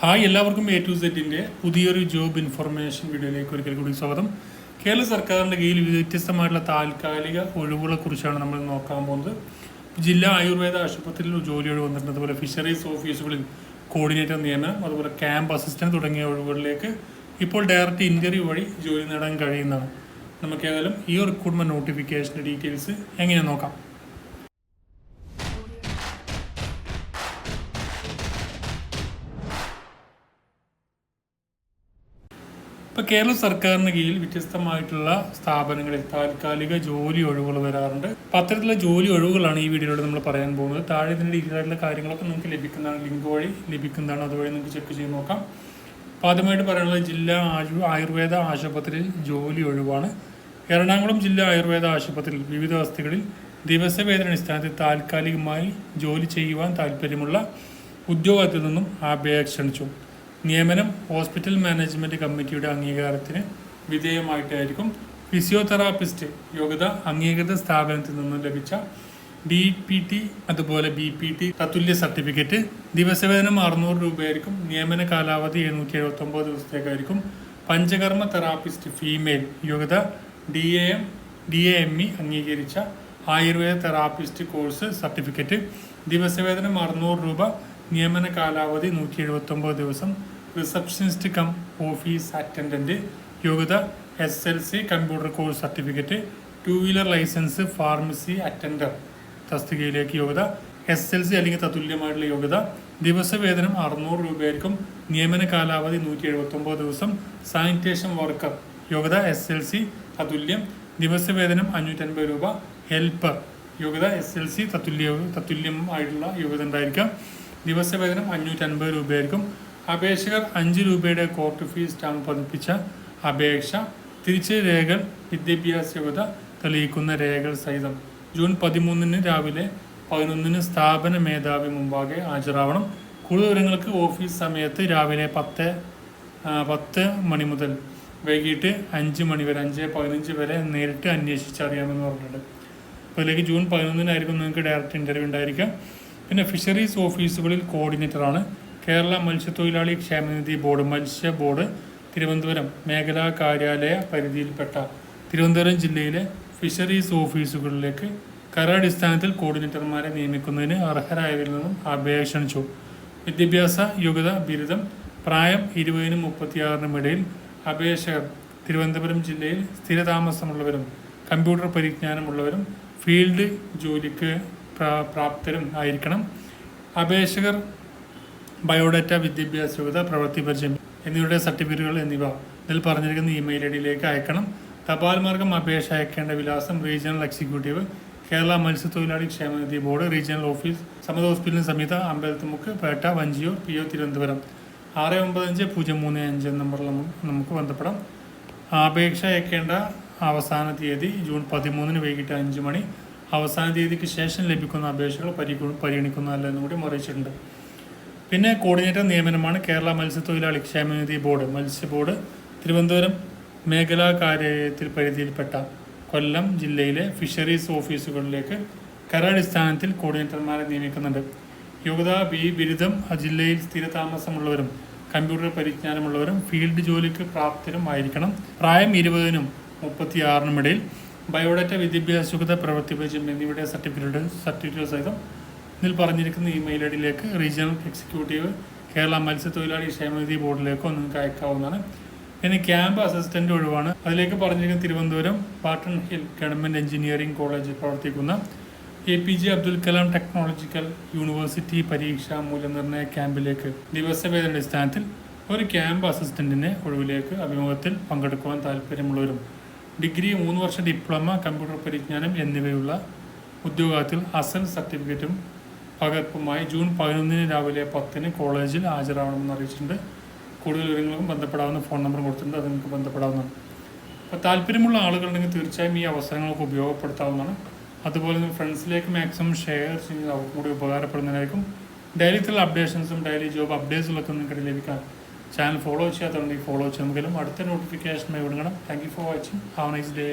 Hi എല്ലാവർക്കും A to സെറ്റിന്റെ പുതിയൊരു ജോബ് ഇൻഫർമേഷൻ വീഡിയോയിലേക്ക് ഒരിക്കൽ കൂടി സ്വാഗതം. കേരള സർക്കാരിന്റെ കീഴിൽ വ്യത്യസ്തമായിട്ടുള്ള താൽക്കാലിക ഒഴിവുകളെക്കുറിച്ചാണ് നമ്മൾ നോക്കാൻ പോകുന്നത്. ജില്ലാ ആയുർവേദ ആശുപത്രിയിൽ ജോലി ഒഴിവ് വന്നിട്ടുണ്ട്. അതുപോലെ ഫിഷറീസ് ഓഫീസുകളിൽ കോർഡിനേറ്റർ നിയമനം അതുപോലെ ക്യാമ്പ് അസിസ്റ്റന്റ് തുടങ്ങിയ ഒഴിവുകളിലേക്ക് ഇപ്പോൾ ഡയറക്റ്റ് ഇന്റർവ്യൂ വഴി ജോലി നേടാൻ കഴിയുന്നതാണ്. നമുക്ക് ഏതായാലും ഈ റിക്രൂട്ട്മെന്റ് നോട്ടിഫിക്കേഷന്റെ ഡീറ്റെയിൽസ് എങ്ങനെ നോക്കാം. ഇപ്പൊ കേരള സർക്കാരിന് കീഴിൽ വ്യത്യസ്തമായിട്ടുള്ള സ്ഥാപനങ്ങളിൽ താൽക്കാലിക ജോലി ഒഴിവുകൾ വരാറുണ്ട്. പത്രത്തിലെ ജോലി ഒഴിവുകളാണ് ഈ വീഡിയോയിലൂടെ നമ്മൾ പറയാൻ പോകുന്നത്. താഴെ ഇതിന്റെ ആയിട്ടുള്ള കാര്യങ്ങളൊക്കെ നിങ്ങൾക്ക് ലഭിക്കുന്നതാണ് ലിങ്ക് വഴി ലഭിക്കുന്നതാണ്. അതുവഴി നിങ്ങൾക്ക് ചെക്ക് ചെയ്ത് നോക്കാം. അപ്പോൾ ആദ്യമായിട്ട് പറയാനുള്ളത് ജില്ലാ ആയു ആയുർവേദ ആശുപത്രിയിൽ ജോലി ഒഴിവാണ്. എറണാകുളം ജില്ലാ ആയുർവേദ ആശുപത്രിയിൽ വിവിധ വസ്തുക്കളിൽ ദിവസവേതന അടിസ്ഥാനത്തിൽ താൽക്കാലികമായി ജോലി ചെയ്യുവാൻ താല്പര്യമുള്ള ഉദ്യോഗത്തിൽ നിന്നും അപേക്ഷ ക്ഷണിച്ചു. നിയമനം ഹോസ്പിറ്റൽ മാനേജ്മെന്റ് കമ്മിറ്റിയുടെ അംഗീകാരത്തിന് വിധേയമായിട്ടായിരിക്കും ഫിസിയോതെറാപ്പിസ്റ്റ് യോഗ്യത അംഗീകൃത സ്ഥാപനത്തിൽ നിന്നും ലഭിച്ച ഡി പി ടി അതുപോലെ ബി പി ടി തത്തുല്യ സർട്ടിഫിക്കറ്റ്. ദിവസവേതനം അറുന്നൂറ് രൂപയായിരിക്കും. നിയമന കാലാവധി എഴുന്നൂറ്റി എഴുപത്തി ഒമ്പത് ദിവസത്തേക്കായിരിക്കും. പഞ്ചകർമ്മ തെറാപ്പിസ്റ്റ് ഫീമെയിൽ യോഗ്യത D A M D A M E അംഗീകരിച്ച ആയുർവേദ തെറാപ്പിസ്റ്റ് കോഴ്സ് സർട്ടിഫിക്കറ്റ്. ദിവസവേതനം അറുന്നൂറ് രൂപ. നിയമന കാലാവധി നൂറ്റി എഴുപത്തി ഒമ്പത് ദിവസം. റിസപ്ഷനിസ്റ്റ് കം ഓഫീസ് അറ്റൻഡന്റ് യോഗ്യത S L C computer course certificate two wheeler licence pharmacy attender തസ്തികയിലേക്ക് യോഗ്യത എസ് എൽ സി അല്ലെങ്കിൽ തത്തുല്യമായിട്ടുള്ള യോഗ്യത ദിവസവേതനം അറുന്നൂറ് രൂപയായിരിക്കും. നിയമന കാലാവധി നൂറ്റി എഴുപത്തി ഒമ്പത് ദിവസം. സാനിറ്റേഷൻ വർക്കർ യോഗ്യത എസ് എൽ സി തത്തുല്യം. ദിവസവേതനം അഞ്ഞൂറ്റൻപത് രൂപ. ഹെൽപ്പർ യോഗ്യത എസ് എൽ സി തത്തുല്യ തത്തുല്യം ആയിട്ടുള്ള യോഗ്യത ഉണ്ടായിരിക്കാം. ദിവസവേതനം അഞ്ഞൂറ്റൻപത് രൂപയായിരിക്കും. അപേക്ഷകർ അഞ്ച് രൂപയുടെ കോർട്ട് ഫീസ് സ്റ്റാമ്പ് പതിപ്പിച്ച അപേക്ഷ. തിരിച്ച് രേഖകൾ വിദ്യാഭ്യാസ യോഗ്യത തെളിയിക്കുന്ന രേഖകൾ സഹിതം ജൂൺ പതിമൂന്നിന് രാവിലെ പതിനൊന്നിന് സ്ഥാപന മേധാവി മുമ്പാകെ ഹാജരാവണം. കൂടുതൽ വിവരങ്ങൾക്ക് ഓഫീസ് സമയത്ത് രാവിലെ പത്ത് പത്ത് മണി മുതൽ വൈകിട്ട് അഞ്ച് മണി വരെ അഞ്ച് പതിനഞ്ച് വരെ നേരിട്ട് അന്വേഷിച്ചറിയാമെന്ന് പറഞ്ഞിട്ടുണ്ട്. അപ്പോൾ ഇതിലേക്ക് ജൂൺ പതിനൊന്നിനായിരിക്കും നിങ്ങൾക്ക് ഡയറക്റ്റ് ഇന്റർവ്യൂ ഉണ്ടായിരിക്കുക. പിന്നെ ഫിഷറീസ് ഓഫീസുകളിൽ കോർഡിനേറ്ററാണ് കേരള മത്സ്യത്തൊഴിലാളി ക്ഷേമനിധി ബോർഡ് മത്സ്യ ബോർഡ് തിരുവനന്തപുരം മേഖലാ കാര്യാലയ പരിധിയിൽപ്പെട്ട തിരുവനന്തപുരം ജില്ലയിലെ ഫിഷറീസ് ഓഫീസുകളിലേക്ക് കരാടിസ്ഥാനത്തിൽ കോർഡിനേറ്റർമാരെ നിയമിക്കുന്നതിന് അർഹരായവരിൽ നിന്നും അപേക്ഷ വിദ്യാഭ്യാസ യോഗ്യത ബിരുദം പ്രായം ഇരുപതിനും മുപ്പത്തിയാറിനും ഇടയിൽ അപേക്ഷകർ തിരുവനന്തപുരം ജില്ലയിൽ സ്ഥിരതാമസമുള്ളവരും കമ്പ്യൂട്ടർ പരിജ്ഞാനമുള്ളവരും ഫീൽഡ് ജോലിക്ക് പ്രാപ്തരും ആയിരിക്കണം. അപേക്ഷകർ ബയോഡാറ്റ വിദ്യാഭ്യാസ യോഗ്യത പ്രവൃത്തി പരിചയം എന്നിവയുടെ സർട്ടിഫിക്കറ്റുകൾ എന്നിവ ഇതിൽ പറഞ്ഞിരിക്കുന്ന ഇമെയിൽ ഐ ഡിയിലേക്ക് അയക്കണം. തപാൽ മാർഗം അപേക്ഷ അയക്കേണ്ട വിലാസം റീജിയണൽ എക്സിക്യൂട്ടീവ് കേരള മത്സ്യത്തൊഴിലാളി ക്ഷേമനിധി ബോർഡ് റീജിയണൽ ഓഫീസ് സമത ഹോസ്പിറ്റലിന് സമീത അമ്പലത്തുമുക്ക് പേട്ട വഞ്ചിയൂർ പി ഒ തിരുവനന്തപുരം. ആറ് ഒമ്പത് അഞ്ച് പൂജ്യം മൂന്ന് അഞ്ച് നമ്പറിൽ നമുക്ക് ബന്ധപ്പെടാം. അപേക്ഷ അയക്കേണ്ട അവസാന തീയതി ജൂൺ പതിമൂന്നിന് വൈകിട്ട് അഞ്ച് മണി. അവസാന തീയതിക്ക് ശേഷം ലഭിക്കുന്ന അപേക്ഷകൾ പരിഗ- പരിഗണിക്കുന്നതല്ല എന്നും കൂടി അറിയിച്ചിട്ടുണ്ട് പിന്നെ കോർഡിനേറ്റർ നിയമനമാണ് കേരള മത്സ്യത്തൊഴിലാളി ക്ഷേമനിധി ബോർഡ്. മത്സ്യ ബോർഡ് തിരുവനന്തപുരം മേഖലാ കാര്യത്തിൽ പരിധിയിൽപ്പെട്ട കൊല്ലം ജില്ലയിലെ ഫിഷറീസ് ഓഫീസുകളിലേക്ക് കരാടിസ്ഥാനത്തിൽ കോർഡിനേറ്റർമാരെ നിയമിക്കുന്നുണ്ട്. യോഗ്യത ബി ബിരുദം ജില്ലയിൽ സ്ഥിരതാമസമുള്ളവരും കമ്പ്യൂട്ടർ പരിജ്ഞാനമുള്ളവരും ഫീൽഡ് ജോലിക്ക് പ്രാപ്തരും ആയിരിക്കണം. പ്രായം ഇരുപതിനും മുപ്പത്തിയാറിനും ഇടയിൽ ബയോഡാറ്റ വിദ്യാഭ്യാസ യോഗ്യത പ്രവൃത്തി പരിചയം എന്നിവയുടെ സർട്ടിഫിക്കറ്റ് സർട്ടിഫിക്കറ്റ് സഹിതം ഇതിൽ പറഞ്ഞിരിക്കുന്ന ഇമെയിൽ ഐ ഡിയിലേക്ക് റീജിയണൽ എക്സിക്യൂട്ടീവ് കേരള മത്സ്യത്തൊഴിലാളി ക്ഷേമനിധി ബോർഡിലേക്കോ നിങ്ങൾക്ക് അയക്കാവുന്നതാണ്. പിന്നെ ക്യാമ്പ് അസിസ്റ്റന്റ് ഒഴിവാണ്. അതിലേക്ക് പറഞ്ഞിരിക്കുന്ന Thiruvananthapuram Barton hill government engineering കോളേജിൽ പ്രവർത്തിക്കുന്ന A P J Abdul Kalam technological university പരീക്ഷാ മൂല്യനിർണയ ക്യാമ്പിലേക്ക് ദിവസവേദന അടിസ്ഥാനത്തിൽ ഒരു ക്യാമ്പ് അസിസ്റ്റന്റിനെ ഒഴിവിലേക്ക് അഭിമുഖത്തിൽ പങ്കെടുക്കുവാൻ താല്പര്യമുള്ളവരും ഡിഗ്രി മൂന്ന് വർഷം ഡിപ്ലോമ കമ്പ്യൂട്ടർ പരിജ്ഞാനം എന്നിവയുള്ള ഉദ്യോഗത്തിൽ അസൻ സർട്ടിഫിക്കറ്റും പകർപ്പുമായി ജൂൺ പതിനൊന്നിന് രാവിലെ പത്തിന് കോളേജിൽ ഹാജരാവണമെന്ന് അറിയിച്ചിട്ടുണ്ട്. കൂടുതൽ വിവരങ്ങൾക്കും ബന്ധപ്പെടാവുന്ന ഫോൺ നമ്പർ കൊടുത്തിട്ടുണ്ട്. അത് നിങ്ങൾക്ക് ബന്ധപ്പെടാവുന്നതാണ്. അപ്പോൾ താല്പര്യമുള്ള ആളുകളുണ്ടെങ്കിൽ തീർച്ചയായും ഈ അവസരങ്ങളൊക്കെ ഉപയോഗപ്പെടുത്താവുന്നതാണ്. അതുപോലെ തന്നെ ഫ്രണ്ട്സിലേക്ക് മാക്സിമം ഷെയർ ചെയ്ത് അവർക്കും കൂടി ഉപകാരപ്പെടുന്നതിനായിരിക്കും. ഡെയിലി ഡെയിലിത്തുള്ള അപ്ഡേഷൻസും ഡെയിലി ജോബ് അപ്ഡേറ്റ്സുകളൊക്കെ നിങ്ങൾക്ക് ലഭിക്കാൻ ചാനൽ ഫോളോ ചെയ്യാത്തതുണ്ടെങ്കിൽ ഫോളോ ചെയ്യാം. നമുക്കെല്ലാം അടുത്ത നോട്ടിഫിക്കേഷനുമായി വിടണം thank you for watching have nice day